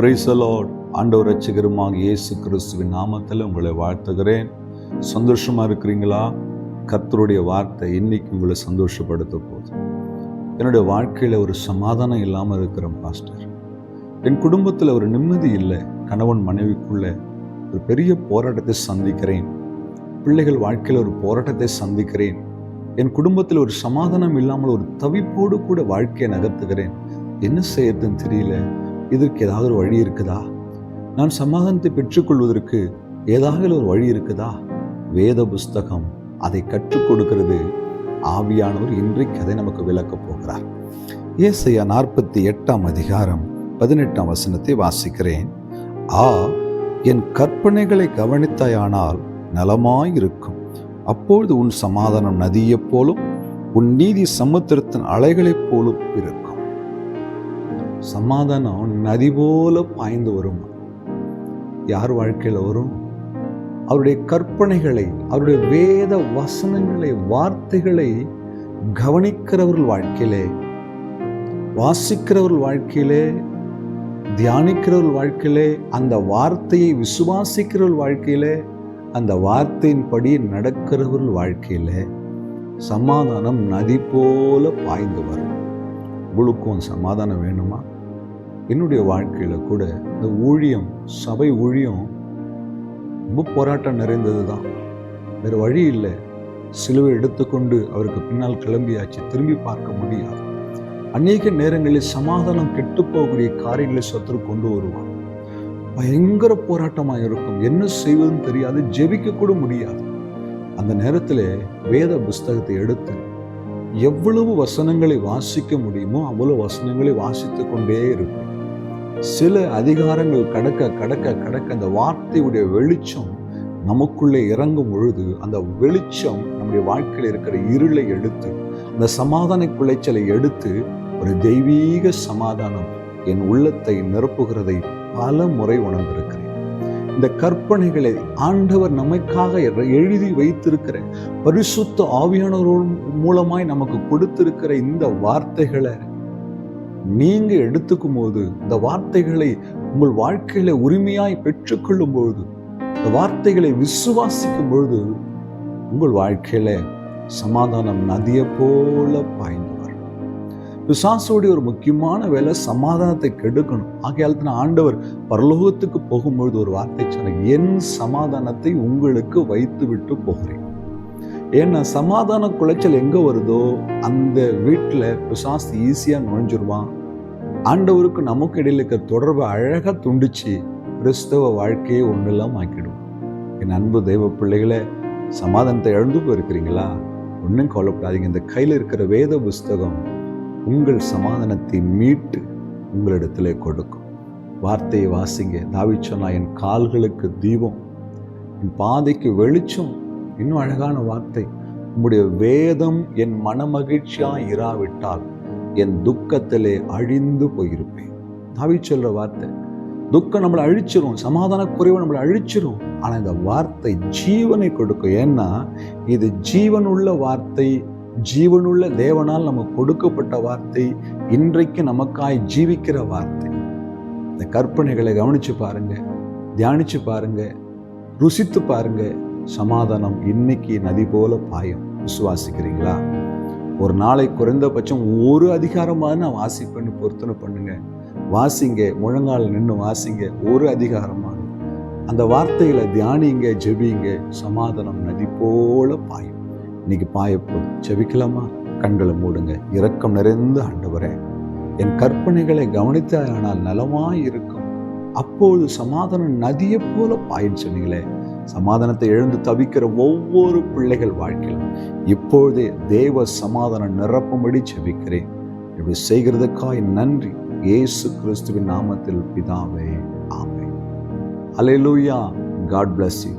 பிரைசலோட் ஆண்டவர் ரட்சகருமாக இயேசு கிறிஸ்துவின் நாமத்தில் உங்களை வாழ்த்துகிறேன். சந்தோஷமா இருக்கிறீங்களா? கத்தருடைய வார்த்தை இன்னைக்கு உங்களை சந்தோஷப்படுத்த போகுது. என்னுடைய வாழ்க்கையில் ஒரு சமாதானம் இல்லாமல் இருக்கிறேன் பாஸ்டர். என் குடும்பத்தில் ஒரு நிம்மதி இல்லை. கணவன் மனைவிக்குள்ள ஒரு பெரிய போராட்டத்தை சந்திக்கிறேன். பிள்ளைகள் வாழ்க்கையில் ஒரு போராட்டத்தை சந்திக்கிறேன். என் குடும்பத்தில் ஒரு சமாதானம் இல்லாமல் ஒரு தவிப்போடு கூட வாழ்க்கையை நகர்த்துகிறேன். என்ன செய்யறதுன்னு தெரியல. இதற்கு ஏதாவது ஒரு வழி இருக்குதா? நான் சமாதானத்தை பெற்றுக்கொள்வதற்கு ஏதாவது ஒரு வழி இருக்குதா? வேத புஸ்தகம் அதை கற்றுக் கொடுக்கிறது. ஆவியானவர் இன்றைக்கு அதை நமக்கு விளக்கப் போகிறார். ஏசையா நாற்பத்தி எட்டாம் அதிகாரம் பதினெட்டாம் வசனத்தை வாசிக்கிறேன். ஆ என் கற்பனைகளை கவனித்தாயானால் நலமாயிருக்கும். அப்பொழுது உன் சமாதானம் நதியைப் போலும் உன் நீதி சமுத்திரத்தின் அலைகளைப் போலும் இருக்கும் சமாதானம் நதி போல பாய்ந்து வரும். யார் வாழ்க்கையில் வரும்? அவருடைய கற்பனைகளை அவருடைய வேத வசனங்களை வார்த்தைகளை கவனிக்கிறவர்கள் வாழ்க்கையிலே வாசிக்கிறவர்கள் வாழ்க்கையிலே தியானிக்கிறவர்கள் வாழ்க்கையிலே அந்த வார்த்தையை விசுவாசிக்கிறவர்கள் வாழ்க்கையிலே அந்த வார்த்தையின்படி நடக்கிறவர்கள் வாழ்க்கையிலே சமாதானம் நதி போல பாய்ந்து வரும். உங்களுக்கும் சமாதானம் வேணுமா? என்னுடைய வாழ்க்கையில் கூட இந்த ஊழியம் சபை ஊழியம் ரொம்ப போராட்டம் நிறைந்தது தான் வேறு வழி இல்லை. சிலுவை எடுத்துக்கொண்டு அவருக்கு பின்னால் கிளம்பியாச்சு. திரும்பி பார்க்க முடியாது. அநேக நேரங்களில் சமாதானம் கெட்டு போகக்கூடிய காரியங்களை சத்துரு கொண்டு வருவான் பயங்கர போராட்டமாக இருக்கும். என்ன செய்வதுன்னு தெரியாது. ஜெபிக்க கூட முடியாது. அந்த நேரத்தில் வேத புஸ்தகத்தை எடுத்து எவ்வளவு வசனங்களை வாசிக்க முடியுமோ அவ்வளவு வசனங்களை வாசித்து கொண்டே இருப்பேன். சில அதிகாரங்கள் கடக்க கடக்க கடக்க அந்த வார்த்தையுடைய வெளிச்சம் நமக்குள்ளே இறங்கும் பொழுது அந்த வெளிச்சம் நம்முடைய வாழ்க்கையில் இருக்கிற இருளை எடுத்து அந்த சமாதான குலைச்சலை எடுத்து ஒரு தெய்வீக சமாதானம் என் உள்ளத்தை நிரப்புகிறதை பல முறை உணர்ந்திருக்கிறேன். இந்த கற்பனைகளை ஆண்டவர் நமக்காக எழுதி வைத்திருக்கிற பரிசுத்த ஆவியானவரோடு மூலமாய் நமக்கு கொடுத்திருக்கிற இந்த வார்த்தைகளை நீங்க எடுத்துக்கும் போது இந்த வார்த்தைகளை உங்கள் வாழ்க்கையில உரிமையாய் பெற்றுக்கொள்ளும் பொழுது இந்த வார்த்தைகளை விசுவாசிக்கும் பொழுது உங்கள் வாழ்க்கையில சமாதானம் நதியை போல பாய்ந்து பிசாசோடைய ஒரு முக்கியமான வேலை சமாதானத்தை கெடுக்கணும். ஆகையால் தான் ஆண்டவர் பரலோகத்துக்கு போகும்பொழுது ஒரு வார்த்தை சொன்ன என் சமாதானத்தை உங்களுக்கு வைத்து விட்டு போகிறேன். ஏன்னா சமாதான குலைச்சல் எங்கே வருதோ அந்த வீட்டில் பிசாசு ஈஸியாக நுழைஞ்சிருவான். ஆண்டவருக்கு நமக்கு இடையில் இருக்கிற தொடர்பை அழகாக துண்டிச்சு கிறிஸ்தவ வாழ்க்கையை ஒன்றெல்லாம் ஆக்கிடுவோம் என் அன்பு தெய்வ பிள்ளைகளை சமாதானத்தை எழுந்து போயிருக்கிறீங்களா? ஒன்றும் கவலைப்படாதீங்க. இந்த கையில் இருக்கிற வேத புஸ்தகம் உங்கள் சமாதானத்தை மீட்டு உங்களிடத்துல கொடுக்கும். வார்த்தையை வாசிங்க. தாவி சொன்னா என் கால்களுக்கு தீபம் என் பாதைக்கு வெளிச்சம். இன்னும் அழகான வார்த்தை. உம்முடைய வேதம் என் மனமகிழ்ச்சியா இராவிட்டால் என் துக்கத்திலே அழிந்து போயிருப்பேன். தாவி சொல்ற வார்த்தை. துக்கம் நம்மளை அழிச்சிரும் சமாதான குறைவு நம்மளை அழிச்சிரும். ஆனால் இந்த வார்த்தை ஜீவனை கொடுக்கும். ஏன்னா இது ஜீவனுள்ள வார்த்தை ஜீவனுள்ள தேவனால் நமக்கு கொடுக்கப்பட்ட வார்த்தை இன்றைக்கு நமக்காய் ஜீவிக்கிற வார்த்தை. இந்த கற்பனைகளை கவனிச்சு பாருங்க தியானிச்சு பாருங்க ருசித்து பாருங்க. சமாதானம் இன்னைக்கு நதி போல பாயும். விசுவாசிக்கிறீங்களா? ஒரு நாளை குறைந்தபட்சம் ஒரு அதிகாரமாக நான் வாசிப்பேன்னு பொருத்தனை பண்ணுங்க. வாசிங்க முழங்கால் நின்று வாசிங்க ஒரு அதிகாரமாக அந்த வார்த்தைகளை தியானிங்க ஜெபிங்க சமாதானம் நதி போல பாயும். இன்னைக்கு பாயப்போதும் செவிக்கலாமா கண்களை மூடுங்க. இரக்கம் நிறைந்த ஆண்டவரே என் கற்பனைகளை கவனித்தாயானால் நலமாய் இருக்கும். அப்போது சமாதானம் நதியை போல பாயின்னு சொன்னீங்களே சமாதானத்தை எழுந்து தவிக்கிற ஒவ்வொரு பிள்ளைகள் வாழ்க்கையிலும் இப்பொழுதே தேவ சமாதானம் நிரப்பும்படி செபிக்கிறேன். இப்படி செய்கிறதுக்காய் நன்றி. இயேசு கிறிஸ்துவின் நாமத்தில் பிதாவே ஆமே அலையிலூயா காட் பிளஸ் யூ